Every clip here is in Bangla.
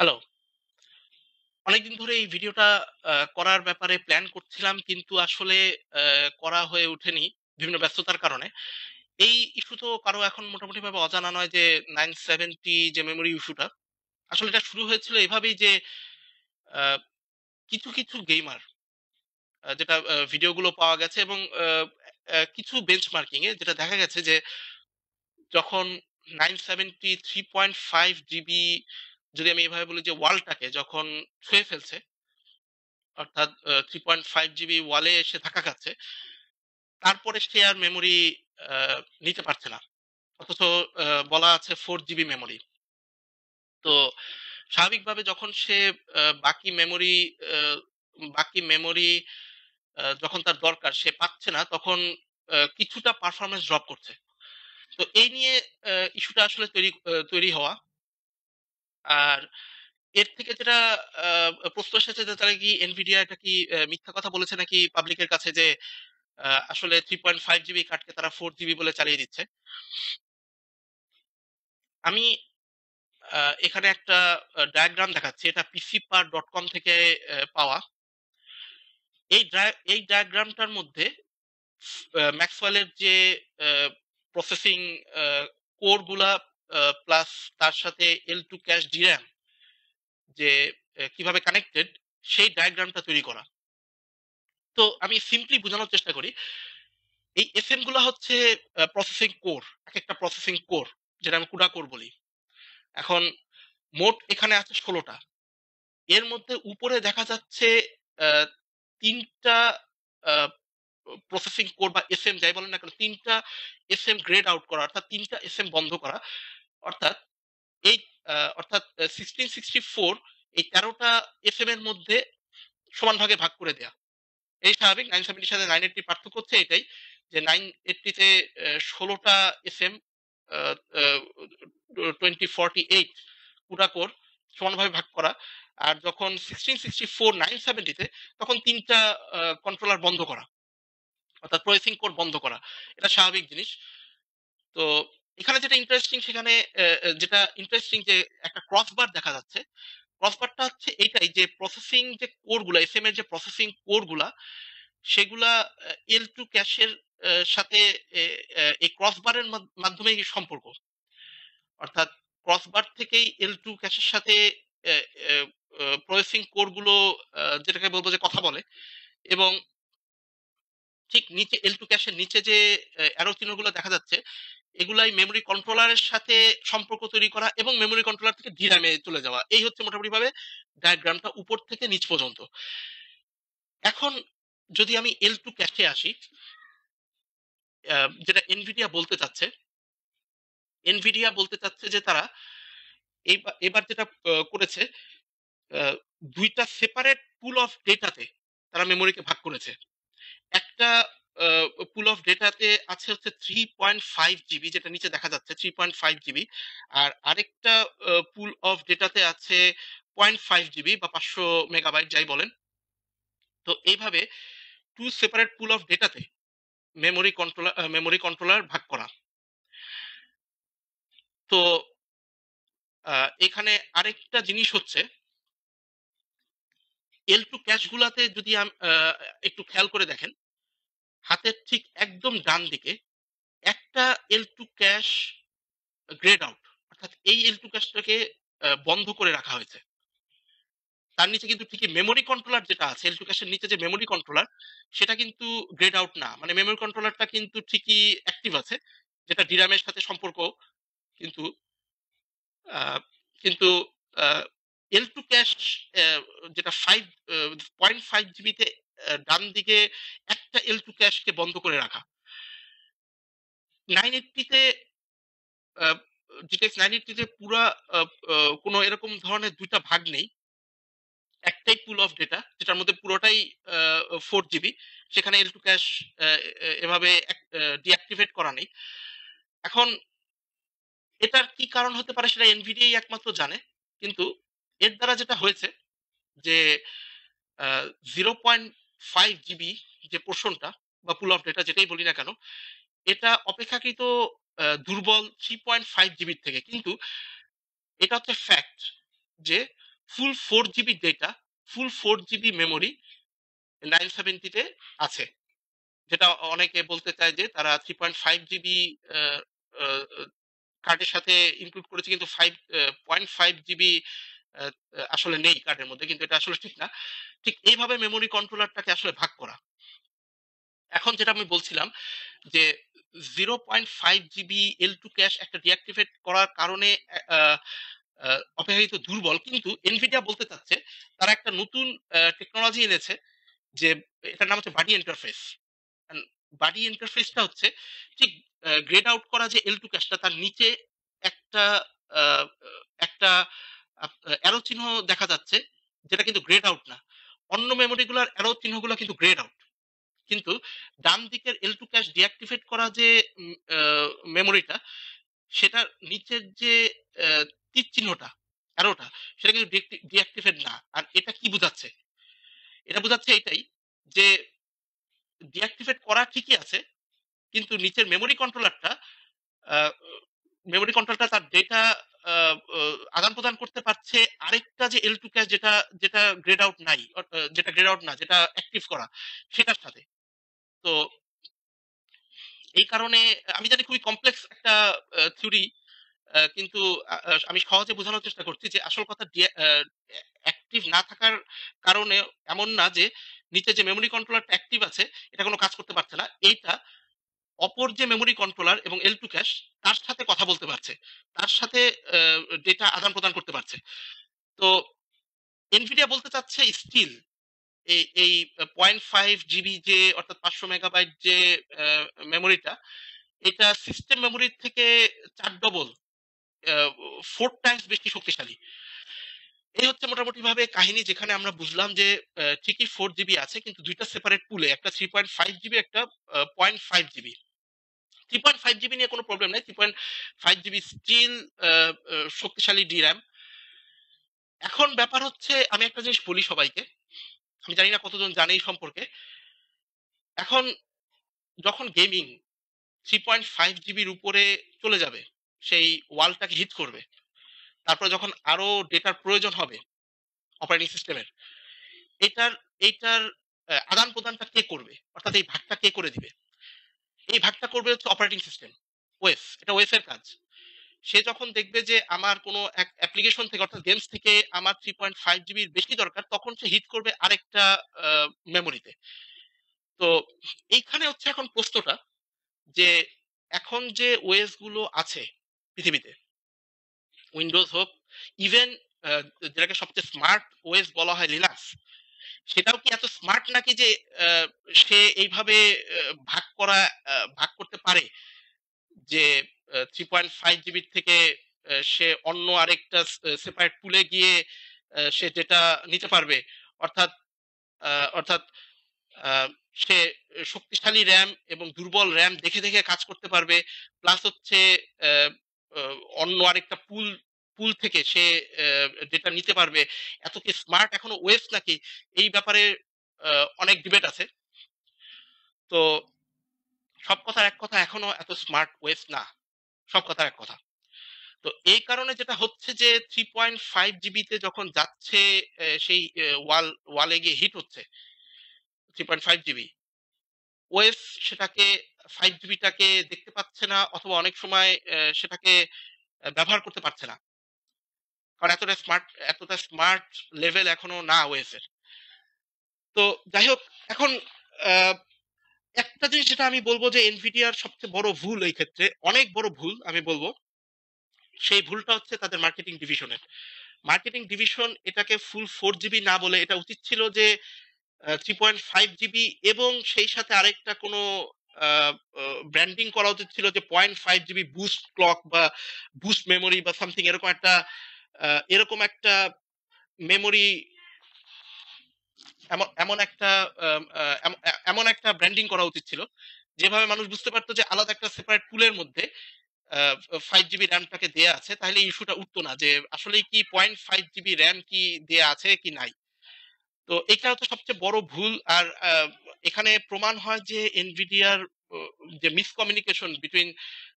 হ্যালো। অনেকদিন ধরে এই ভিডিওটা করার ব্যাপারে প্ল্যান করছিলাম কিন্তু আসলে করা হয়ে ওঠেনি বিভিন্ন ব্যস্ততার কারণে। এই ইস্যু তো কারও এখন মোটামুটিভাবে অজানা নয় যে 970 যে মেমোরি ইস্যুটা, আসলে এটা শুরু হয়েছিল এভাবেই যে কিছু, কিছু গেমার যেটা ভিডিওগুলো পাওয়া গেছে এবং কিছু বেঞ্চমার্কিং এ যেটা দেখা গেছে যে যখন 970 3.5 জিবি যদি আমি এভাবে বলি যে ওয়ালটাকে যখন ছুঁয়ে ফেলছে অর্থাৎ থ্রি পয়েন্ট ফাইভ জিবি ওয়ালে এসে ধাক্কা খাচ্ছে, তারপরে সে আর মেমোরি নিতে পারছে না। অথচ বলা আছে ফোর জিবি মেমোরি। তো স্বাভাবিকভাবে যখন সে বাকি মেমোরি বাকি মেমোরি যখন তার দরকার সে পাচ্ছে না তখন কিছুটা পারফরমেন্স ড্রপ করছে। তো এই নিয়ে ইস্যুটা আসলে তৈরি তৈরি হওয়া। আর এর থেকে যেটা প্রশ্ন এসেছে যে তাহলে কি NVIDIA এটা কি মিথ্যা কথা বলেছে নাকি পাবলিকের কাছে যে, আ, আসলে 3.5 জিবি কার্ডকে তারা 4 জিবি বলে চালিয়ে দিচ্ছে। আমি এখানে একটা ডায়াগ্রাম দেখাচ্ছি। এটা pcpar.com থেকে এ পাওয়া। এই এই ডায়াগ্রামটার মধ্যে আ ম্যাক্সওয়েলের যে প্রসেসিং কোরগুলা প্লাস তার সাথে এল টু ক্যাশ DRAM যে কীভাবে কানেক্টেড সেই ডায়াগ্রামটা তৈরি করা। তো আমি সিম্পলি বোঝানোর চেষ্টা করি। এই এসএমগুলা হচ্ছে প্রসেসিং কোর। এক একটা প্রসেসিং কোর যেটা আমি কুডা কোর বলি। এখন মোট এখানে আছে ষোলোটা এর মধ্যে উপরে দেখা যাচ্ছে, আ ৩ টা প্রসেসিং কোর বা এস এম যাই বলেন না কেন, তিনটা এস এম গ্রেড আউট করা, অর্থাৎ তিনটা এস এম বন্ধ করা। অর্থাৎ এই অর্থাৎ 1664 এই ১৩ টা এসএম এর মধ্যে সমান ভাগে ভাগ করে দেয়া। এই স্বাভাবিক 970 এর সাথে 980 পার্থক্য হচ্ছে এটাই যে 980 তে ষোলোটা ১৬ টা এসএম আ আ 2048 CUDA কোর সমানভাবে ভাগ করা। আর যখন 1664 970 তে তখন ৩ তখন তিনটা কন্ট্রোলার বন্ধ করা। অর্থাৎ প্রসেসিং কোর বন্ধ করা। এটা স্বাভাবিক জিনিস। তো এখানে যেটা ইন্টারেস্টিং সেখানে যেটা ইন্টারেস্টিং যে একটা ক্রসবার দেখা যাচ্ছে। ক্রসবারটা হচ্ছে এইটাই যে প্রসেসিং যে কোরগুলা এসএম এর যে প্রসেসিং কোরগুলা সেগুলা এল টু ক্যাশের সাথে এই ক্রসবারের মাধ মাধ্যমেই সম্পর্ক। অর্থাৎ ক্রসবার থেকেই এল টু ক্যাশের সাথে প্রসেসিং কোরগুলো যেটাকে বলব যে কথা বলে এবং ঠিক নিচে এল টু ক্যাশের নিচে যে অ্যারো চিহ্নগুলো দেখা যাচ্ছে, এগুলাই মেমোরি কন্ট্রোলারের সাথে সম্পর্ক তৈরি করা এবং মেমোরি কন্ট্রোলার থেকে এ চলে যাওয়া। এই হচ্ছে মোটামুটিভাবে ডায়াগ্রামটা উপর থেকে নিচ পর্যন্ত। এখন যদি আমি এল টু ক্যাশে আসি যেটা এনভিডিয়া বলতে চাচ্ছে এনভিডিয়া বলতে চাচ্ছে যে তারা এবার যেটা করেছে ২ সেপারেট পুল অফ ডেটাতে তারা মেমোরিকে ভাগ করেছে। একটা পুল অফ ডেটাতে আছে হচ্ছে 3.5 জিবি যেটা নিচে দেখা যাচ্ছে 3.5 জিবি। আর আরেকটা পুল অফ ডেটাতে আছে 0.5 জিবি বা ৫০০ মেগাবাইট যাই বলেন। তো এইভাবে টু সেপারেট পুল অফ ডেটাতে মেমোরি কন্ট্রোলার মেমোরি কন্ট্রোলার ভাগ করা। তো এখানে আরেকটা জিনিস হচ্ছে L2 ক্যাশ গুলাতে যদি একটু খেয়াল করে দেখেন, হাতের ঠিক একদম ডান দিকে একটা L two cache greyed out. অর্থাৎ এই L2 ক্যাশটাকে আ, বন্ধ করে রাখা হয়েছে। তার নিচে কিন্তু ঠিকই মেমোরি কন্ট্রোলার যেটা আছে L2 ক্যাশের নিচে যে মেমোরি কন্ট্রোলার সেটা কিন্তু গ্রেড আউট না। মানে মেমোরি কন্ট্রোলারটা কিন্তু ঠিকই অ্যাক্টিভ আছে। যেটা ডিরামের সাথে সম্পর্ক কিন্তু কিন্তু এল টু ক্যাশ যেটা ফাইভ পয়েন্ট ফাইভ জিবিতে ডান দিকে একটা এল টু ক্যাশকে বন্ধ করে রাখা। 980 তে আ GTX 980 তে পুরা কোন এরকম ধরনের দুইটা ভাগ নেই। একটাই পুল অফ ডেটা যেটার মধ্যে পুরোটাই 4 জিবি। সেখানে এল টু ক্যাশ এভাবে ডিঅ্যাক্টিভেট করা নেই। এখন এটার কি কারণ হতে পারে সেটা NVIDIA ই একমাত্র জানে। কিন্তু এর দ্বারা যেটা হয়েছে যে আ 0.5 জিবি যে পোর্শনটা বা পুল অফ ডেটা যেটাই বলি না কেন, এটা অপেক্ষাকৃত দুর্বল থ্রি পয়েন্ট ফাইভ জিবির থেকে। কিন্তু এটা হচ্ছে ফ্যাক্ট যে full four GB data full four GB memory nine সেভেন্টিতে আছে যেটা অনেকে বলতে চায় যে তারা থ্রি পয়েন্ট ফাইভ জিবি কার্ডের সাথে ইনক্লুড করেছে কিন্তু ফাইভ পয়েন্ট ফাইভ জিবি আসলে নেই কার্ডের মধ্যে, কিন্তু এটা আসলে ঠিক না। ঠিক এইভাবে মেমোরি কন্ট্রোলারটাকে আসলে ভাগ করা। এখন যেটা আমি বলছিলাম যে, zero point five GB L two cache একটা ডিঅ্যাক্টিভেট করার কারণে অপেক্ষাকৃত দুর্বল। কিন্তু এনভিডিয়া বলতে চাচ্ছে, তারা একটা নতুন টেকনোলজি এনেছে যে, এটার নাম হচ্ছে বাডি ইন্টারফেস বাডি ইন্টারফেসটা হচ্ছে, ঠিক গ্রেড আউট করা যে এল টু ক্যাশটা, তার নিচে একটা একটা অ্যারো চিহ্ন দেখা যাচ্ছে, যেটা কিন্তু গ্রেড আউট না। অন্য মেমোরিগুলোর অ্যারো চিহ্নগুলো কিন্তু গ্রেড আউট কিন্তু ডান দিকের এল টু ক্যাশ ডিঅ্যাক্টিভেট করা যে মেমোরিটা সেটার নিচের যে তীর চিহ্নটা অ্যারোটা সেটা কিন্তু ডিঅ্যাক্টিভেট না। আর এটা কি বোঝাচ্ছে? এটা বোঝাচ্ছে এটাই যে ডিঅ্যাক্টিভেট করা ঠিকই আছে, কিন্তু নিচের মেমোরি কন্ট্রোলারটা মেমোরি কন্ট্রোলটা তার ডেটা আদান প্রদান করতে পারছে আরেকটা যে এল টু ক্যাশ যেটা যেটা গ্রেড আউট নাই যেটা গ্রেড আউট না, যেটা অ্যাক্টিভ করা, সেটার সাথে। তো এই কারণে আমি জানি খুবই কমপ্লেক্স একটা থিওরি কিন্তু আমি সহজে বোঝানোর চেষ্টা করছি যে আসল কথা অ্যাক্টিভ না থাকার কারণে এমন না যে নিচে যে মেমোরি কন্ট্রোলারটা অ্যাক্টিভ আছে, এটা কোনো কাজ করতে পারছে না। এইটা অপর যে মেমোরি কন্ট্রোলার এবং এল টু ক্যাশ তার সাথে কথা বলতে পারছে। তার সাথে ডেটা আদান প্রদান করতে পারছে। তো এনভিডিয়া বলতে চাচ্ছে স্টিল এই এই পয়েন্ট ফাইভ জিবি যে, অর্থাৎ পাঁচশো মেগাবাইট যে মেমোরিটা এটা সিস্টেম মেমোরির থেকে চার ডবল ফোর টাইমস বেশি শক্তিশালী। এই হচ্ছে মোটামুটি ভাবে কাহিনী যেখানে আমরা বুঝলাম যে ঠিকই ফোর জিবি আছে, কিন্তু দুইটা সেপারেট পুলে একটা থ্রি পয়েন্ট ফাইভ জিবি একটা point five GB three point five GB নিয়ে কোনো প্রবলেম নাই three point five GB still শক্তিশালী ডি র্যাম এখন ব্যাপার হচ্ছে, আমি একটা জিনিস বলি সবাইকে, আমি জানি না কতজন জানে এই সম্পর্কে। এখন যখন গেমিং থ্রি পয়েন্ট ফাইভ জিবির উপরে চলে যাবে, সেই ওয়ালটাকে হিট করবে, তারপরে যখন আরও ডেটার প্রয়োজন হবে অপারেটিং সিস্টেমের এটার এইটার আদান প্রদানটা কে করবে? অর্থাৎ এই ভাগটা কে করে দিবে? করবে হচ্ছে অপারেটিং সিস্টেম ওয়েস এটা ওয়েসের কাজ। সে যখন দেখবে যে আমার কোনো এক অ্যাপ্লিকেশন থেকে অর্থাৎ গেমস থেকে আমার থ্রি পয়েন্ট ফাইভ জিবির বেশি দরকার, তখন সে হিট করবে আরেকটা মেমোরিতে তো এইখানে হচ্ছে এখন প্রশ্নটা যে এখন যে ওয়েসগুলো আছে পৃথিবীতে উইন্ডোজ হোক ইভেন যেটাকে সবচেয়ে স্মার্ট ওয়েস বলা হয় লিনাক্স সেটাও কি এত স্মার্ট নাকি যে সে এইভাবে ভাগ করা ভাগ করতে পারে? যে থ্রি পয়েন্ট ফাইভ জিবির থেকে সে অন্য আরেকটা সেপারেট পুলে গিয়ে সে যেটা নিতে পারবে, অর্থাৎ অর্থাৎ সে শক্তিশালী র্যাম এবং দুর্বল র্যাম দেখে দেখে কাজ করতে পারবে, প্লাস হচ্ছে অন্য আরেকটা পুল পুল থেকে সে যেটা নিতে পারবে, এত কি স্মার্ট এখনও ওয়েস নাকি? এই ব্যাপারে অনেক ডিবেট আছে। তো সব কথার এক কথা এখনও এত স্মার্ট ওয়েস না। সব কথার এক কথা। তো এই কারণে যেটা হচ্ছে যে থ্রি পয়েন্ট ফাইভ জিবিতে যখন যাচ্ছে সেই ওয়াল ওয়ালে গিয়ে হিট হচ্ছে থ্রি পয়েন্ট ফাইভ জিবি ওয়েস সেটাকে ফাইভ জিবিটাকে দেখতে পাচ্ছে না, অথবা অনেক সময় সেটাকে ব্যবহার করতে পারছে না। কারণ এতটা স্মার্ট এতটা স্মার্ট লেভেল এখনও না ওয়েসের তো যাই হোক, এখন একটা জিনিস যেটা আমি বলব যে এনভিডিয়ার সবচেয়ে বড় ভুল এই ক্ষেত্রে, অনেক বড় ভুল আমি বলব, সেই ভুলটা হচ্ছে তাদের মার্কেটিং ডিভিশনের মার্কেটিং ডিভিশন এটাকে ফুল ফোর জিবি না বলে এটা উচিত ছিল যে থ্রি পয়েন্ট ফাইভ জিবি এবং সেই সাথে আরেকটা কোনো ব্র্যান্ডিং করা উচিত ছিল যে point five GB boost clock বা বুস্ট মেমোরি বা সামথিং এরকম একটা এরকম একটা মেমোরি এমন একটা এমন একটা ব্র্যান্ডিং করা উচিত ছিল। যেভাবে মানুষ বুঝতে পারতো যে আলাদা একটা সেপারেট পুলের মধ্যে ফাইভ জিবি র্যামটাকে দেয়া আছে, তাহলে ইস্যুটা উঠতো না যে আসলে কি পয়েন্ট ফাইভ জিবি র্যাম কি দেয়া আছে কি নাই। তো এটা হচ্ছে সবচেয়ে বড় ভুল আর এখানে প্রমাণ হয় যে এনভিডিয়ার যে miscommunication between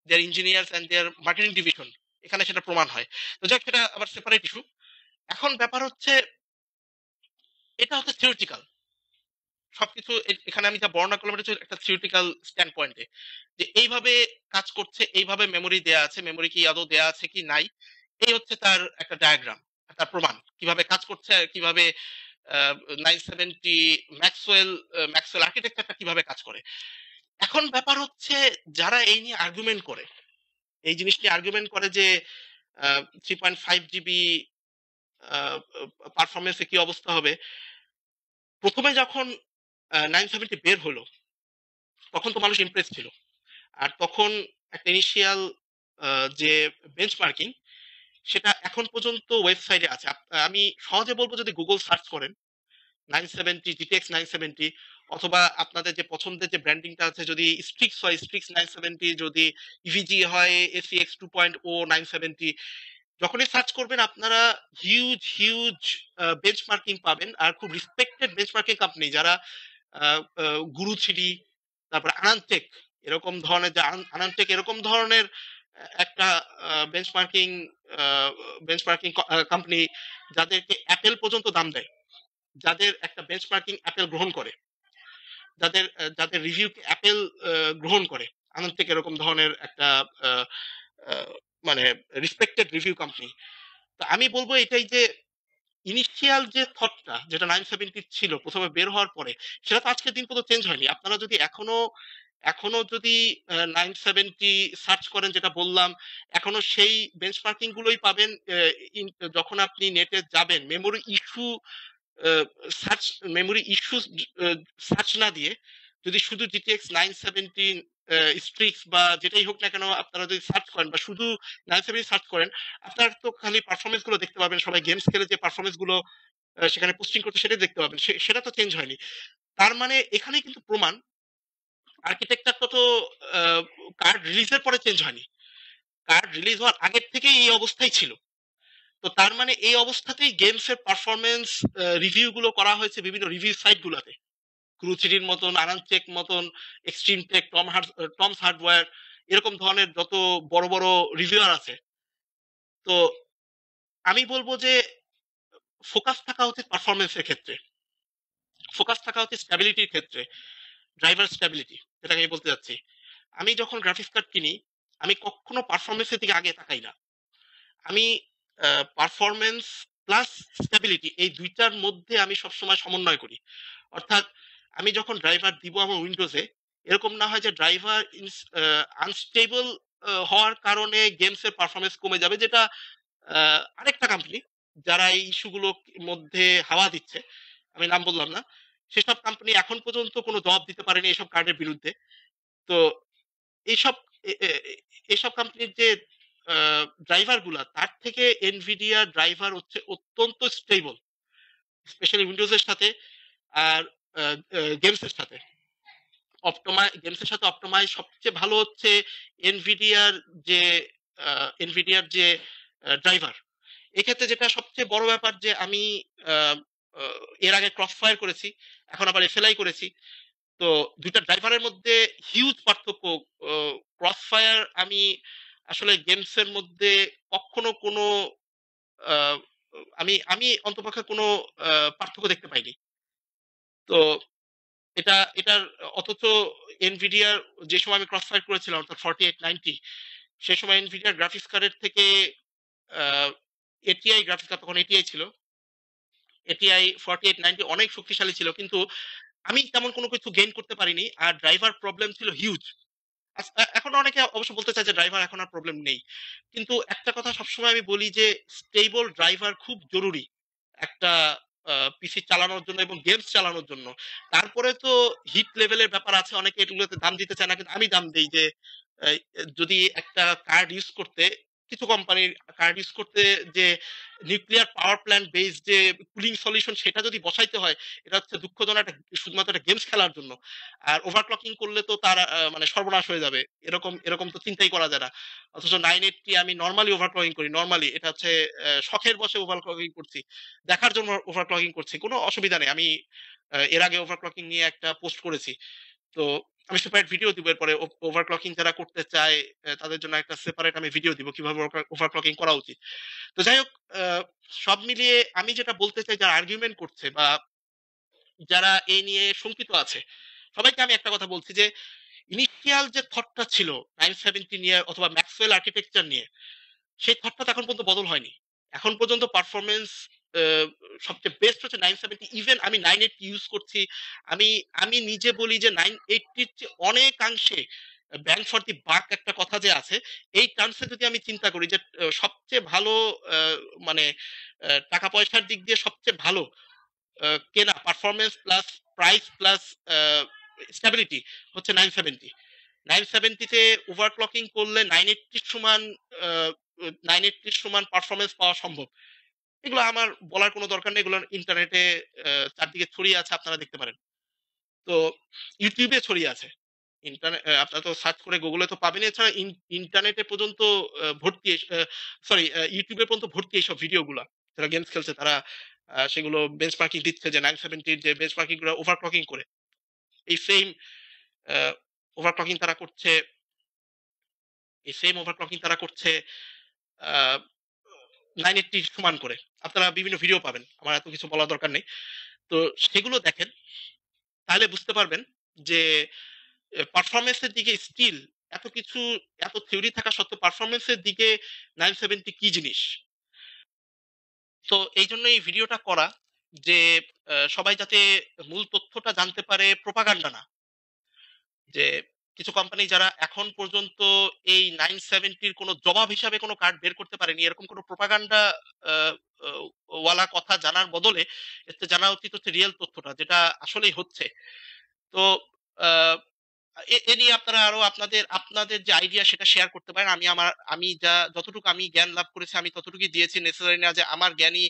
their engineers and their marketing division এখানে সেটা প্রমাণ হয়। তো যাক, সেটা আবার সেপারেট ইস্যু এখন ব্যাপার হচ্ছে, এটা হচ্ছে থিওরিটিক্যাল সবকিছু এখানে আমি যা বর্ণনা করলাম, এটা একটা থিওরিটিক্যাল স্ট্যান্ড পয়েন্টে যে এইভাবে কাজ করছে, এইভাবে মেমোরি দেয়া আছে মেমোরি কি আদৌ দেয়া আছে কি নাই, এই হচ্ছে তার একটা ডায়াগ্রাম তার প্রমাণ। কীভাবে কাজ করছে কীভাবে নাইন সেভেন্টি ম্যাক্সওয়েল ম্যাক্সওয়েল আর্কিটেকচারটা কীভাবে কাজ করে। এখন ব্যাপার হচ্ছে, যারা এই নিয়ে আর্গুমেন্ট করে এই জিনিস নিয়ে আর্গুমেন্ট করে যে থ্রি পয়েন্ট ফাইভ জিবি পারফরমেন্সে কি অবস্থা হবে। প্রথমে যখন নাইন সেভেন্টি বের হলো, তখন তো মানুষ ইমপ্রেস ছিল। আর তখন একটা ইনিশিয়াল যে বেঞ্চমার্কিং সেটা এখন পর্যন্ত ওয়েবসাইটে আছে। আমি সহজে বলব যদি গুগল সার্চ করেন nine seventy GTX nine seventy অথবা আপনাদের যে পছন্দের যে ব্র্যান্ডিংটা আছে, যদি স্ট্রিক্স হয় স্ট্রিক্স নাইন সেভেন্টি যদি ইভিজি হয় AC x two point o nine seventy যখনই সার্চ করবেন, আপনারা হিউজ হিউজ বেঞ্চমার্কিং পাবেন। আর খুব রিসপেক্টেড বেঞ্চমার্কিং কোম্পানি যারা গুরু ছিডি তারপর আনান্টেক এরকম ধরনের আনান্টেক এরকম ধরনের একটা বেঞ্চমার্কিং বেঞ্চমার্কিং কোম্পানি যাদেরকে অ্যাপেল পর্যন্ত দাম দেয়। যাদের একটা বেঞ্চ বেঞ্চমার্কিং অ্যাপেল গ্রহণ করে, যাদের যাদের রিভিউকে অ্যাপেল গ্রহণ করে, আনন্দ থেকে এরকম ধরনের একটা মানে রিসপেক্টেড রিভিউ কোম্পানি তো আমি বলব এটাই যে ইনিশিয়াল যে থটটা যেটা নাইন সেভেন্টি ছিল, প্রথমে বের হওয়ার পরে, সেটা তো আজকের দিন পর্যন্ত চেঞ্জ হয়নি। আপনারা যদি এখনও এখনও যদি নাইন সেভেন্টি সার্চ করেন, যেটা বললাম, এখনও সেই বেঞ্চমার্কিং গুলোই পাবেন যখন আপনি নেটে যাবেন memory issue search memory issue search না দিয়ে যদি শুধু জিটিএক্স নাইন সেভেন্টিন স্ট্রিক্স বা যেটাই হোক না কেন আপনারা যদি সার্চ করেন বা শুধু নাইন সেভেন্টি সার্চ করেন, আপনার তো খালি পারফরমেন্সগুলো দেখতে পাবেন। সবাই গেমস খেলে যে পারফরমেন্সগুলো সেখানে পোস্টিং করতে সেটাই দেখতে পাবেন। সেটা তো চেঞ্জ হয়নি। তার মানে এখানে কিন্তু প্রমাণ আর্কিটেকচার তো কার্ড রিলিজের পরে চেঞ্জ হয়নি। কার্ড রিলিজ হওয়ার আগের থেকেই এই অবস্থাই ছিল। তো তার মানে এই অবস্থাতেই গেমস এর পারফরমেন্স রিভিউ গুলো করা হয়েছে বিভিন্ন রিভিউ সাইট গুলোতে ক্রুচিডির মতন আনান্টেক মতন extreme tech Tom hard Tom's hardware এরকম ধরনের যত বড় বড় রিভিউয়ার আছে। তো আমি বলব যে ফোকাস থাকা উচিত পারফরমেন্সের ক্ষেত্রে। ফোকাস থাকা উচিত স্ট্যাবিলিটির ক্ষেত্রে ড্রাইভার স্ট্যাবিলিটি যেটা আমি বলতে যাচ্ছি। আমি যখন গ্রাফিক্স কার্ড কিনি, আমি কখনো পারফরমেন্সের দিকে আগে তাকাই না। আমি পারফরমেন্স প্লাস স্টেবিলিটি এই দুইটার মধ্যে আমি সবসময় সমন্বয় করি। অর্থাৎ আমি যখন ড্রাইভার দিব আমার উইন্ডোজে এরকম না হয় যে ড্রাইভার আনস্টেবল হওয়ার কারণে গেমসের পারফরমেন্স কমে যাবে, যেটা আরেকটা কোম্পানি যারা এই ইস্যুগুলো মধ্যে হাওয়া দিচ্ছে, আমি নাম বললাম না, সেসব কোম্পানি এখন পর্যন্ত কোনো জবাব দিতে পারেনি এইসব কার্ডের বিরুদ্ধে। তো এইসব এইসব কোম্পানির যে ড্রাইভারগুলা, তার থেকে এনভিডিয়া ড্রাইভার হচ্ছে অত্যন্ত স্টেবল স্পেশালি উইন্ডোজের সাথে আর গেমসের সাথে। অপটোমাই গেমসের সাথে অপটোমাই সবচেয়ে ভালো হচ্ছে এনভিডিয়ার যে এনভিডিয়ার যে ড্রাইভার এক্ষেত্রে যেটা সবচেয়ে বড় ব্যাপার যে, আমি এর আগে ক্রস ফায়ার করেছি, এখন আবার এফএলআই করেছি। তো দুইটা ড্রাইভারের মধ্যে হিউজ পার্থক্য ক্রস ফায়ার আমি আসলে গেমসের মধ্যে কখনো কোনো আমি আমি অন্তপক্ষে কোনো পার্থক্য দেখতে পাইনি। তো এটা, এটার অথচ এনভিডিয়ার যে সময় আমি ক্রস ফায়ার করেছিলাম, অর্থাৎ ফর্টি এইট নাইনটি সে সময় এনভিডিয়ার গ্রাফিক্স কার্ডের থেকে এটিআই গ্রাফিক্স কার্ড তখন এটিআই ছিল। এটিআই ফর্টি এইট নাইনটি অনেক শক্তিশালী ছিল, কিন্তু আমি তেমন কোনো কিছু গেইন করতে পারিনি। আর ড্রাইভার প্রবলেম ছিল হিউজ এখন অনেকে অবশ্য বলতে চায় যে ড্রাইভার এখন আর প্রবলেম নেই। কিন্তু একটা কথা সবসময় আমি বলি যে স্টেবল ড্রাইভার খুব জরুরি একটা পিসি চালানোর জন্য এবং গেমস চালানোর জন্য। তারপরে তো হিট লেভেলের ব্যাপার আছে, অনেকে এগুলোতে দাম দিতে চায় না। কিন্তু আমি দাম দিই যে যদি একটা কার্ড ইউজ করতে কিছু কোম্পানির কার্ড ইউজ করতে যে নিউক্লিয়ার পাওয়ার প্ল্যান্ট বেস যে কুলিং সলিউশন সেটা যদি বসাইতে হয়, এটা হচ্ছে দুঃখজনক শুধুমাত্র একটা গেমস খেলার জন্য। আর ওভারক্লকিং করলে তো তার মানে সর্বনাশ হয়ে যাবে। এরকম এরকম তো চিন্তাই করা যায় না। অথচ নাইন এইটটি আমি নর্মালি ওভারক্লকিং করি। নর্মালি এটা হচ্ছে শখের বসে ওভারক্লকিং করছি। দেখার জন্য ওভারক্লকিং করছি। কোনো অসুবিধা নেই। আমি এর আগে ওভারক্লকিং নিয়ে একটা পোস্ট করেছি। তো আমি সেপারেট ভিডিও দিব এরপরে ওভারক্লকিং যারা করতে চায় তাদের জন্য একটা সেপারেট আমি ভিডিও দিব কীভাবে ওভারক্লকিং করা উচিত। তো যাই হোক সব মিলিয়ে আমি যেটা বলতে চাই, যারা আর্গুমেন্ট করছে বা যারা এই নিয়ে শঙ্কিত আছে, সবাইকে আমি একটা কথা বলছি যে ইনিশিয়াল যে থটটা ছিল নাইন সেভেন্টি নিয়ে অথবা ম্যাক্সওয়েল আর্কিটেকচার নিয়ে, সেই থটটা এখন পর্যন্ত বদল হয়নি। এখন পর্যন্ত পারফরমেন্স সবচেয়ে বেস্ট হচ্ছে নাইন সেভেন্টি ইভেন আমি নাইন এইট ইউজ করছি। আমি আমি নিজে বলি যে নাইন এইটটির অনেকাংশে ব্যাংক ফর দি বাক একটা কথা যে আছে, এই টার্মসে যদি আমি চিন্তা করি যে সবচেয়ে ভালো মানে টাকা পয়সার দিক দিয়ে সবচেয়ে ভালো কেনা performance plus price plus stability হচ্ছে নাইন সেভেন্টি নাইন সেভেন্টিতে ওভারক্লকিং করলে নাইন এইটটির সমান নাইন এইটটির সমান পারফরমেন্স পাওয়া সম্ভব। এগুলো আমার বলার কোনো দরকার নেই। এগুলো ইন্টারনেটে চারদিকে ছড়িয়ে আছে, আপনারা দেখতে পারেন। তো ইউটিউবে ছড়িয়ে আছে। ইন্টারনেট আপনারা তো সার্চ করে গুগলে তো পাবেন। এছাড়া ইন্টারনেটে পর্যন্ত ভর্তি সরি ইউটিউবে পর্যন্ত ভর্তি এইসব ভিডিওগুলো যারা গেমস খেলছে, তারা সেগুলো বেঞ্চ মার্কিং দিচ্ছে যে নাইন সেভেন্টির যে বেঞ্চ মার্কিংগুলো ওভারক্লকিং করে। এই সেম ওভারক্লকিং তারা করছে, এই সেম ওভারক্লকিং তারা করছে নাইন এইটটি সমান করে। আপনারা বিভিন্ন ভিডিও পাবেন। আমার এত কিছু বলার দরকার নেই। তো সেগুলো দেখেন। তাহলে বুঝতে পারবেন যে পারফরমেন্সের দিকে স্টিল এত কিছু, এত থিওরি থাকা সত্ত্বেও পারফরমেন্সের দিকে নাইন সেভেন্টি কি জিনিস? তো এই জন্য এই ভিডিওটা করা যে সবাই যাতে মূল তথ্যটা জানতে পারে প্রোপাগান্ডা না। যে কিছু কোম্পানি যারা এখন পর্যন্ত এই নাইন সেভেন্টির কোনো জবাব হিসাবে কোনো কার্ড বের করতে পারেনি, এরকম কোনো প্রোপাগান্ডা ওয়ালা কথা জানার বদলে এতে জানা উচিত হচ্ছে রিয়েল তথ্যটা, যেটা আসলেই হচ্ছে। তো এ নিয়ে আপনারা আরও আপনাদের আপনাদের যে আইডিয়া সেটা শেয়ার করতে পারেন। আমি আমার, আমি যা, যতটুকু আমি জ্ঞান লাভ করেছি, আমি ততটুকুই দিয়েছি নেসেসারি না যে আমার জ্ঞানই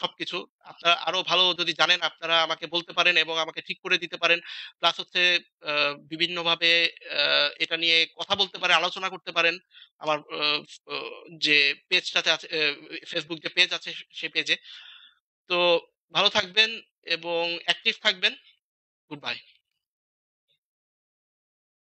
সবকিছু। আপনারা আরও ভালো যদি জানেন, আপনারা আমাকে বলতে পারেন এবং আমাকে ঠিক করে দিতে পারেন। প্লাস হচ্ছে বিভিন্নভাবে এটা নিয়ে কথা বলতে পারে আলোচনা করতে পারেন। আমার যে পেজটাতে আছে ফেসবুক যে পেজ আছে, সে পেজে তো ভালো থাকবেন এবং অ্যাক্টিভ থাকবেন। Good bye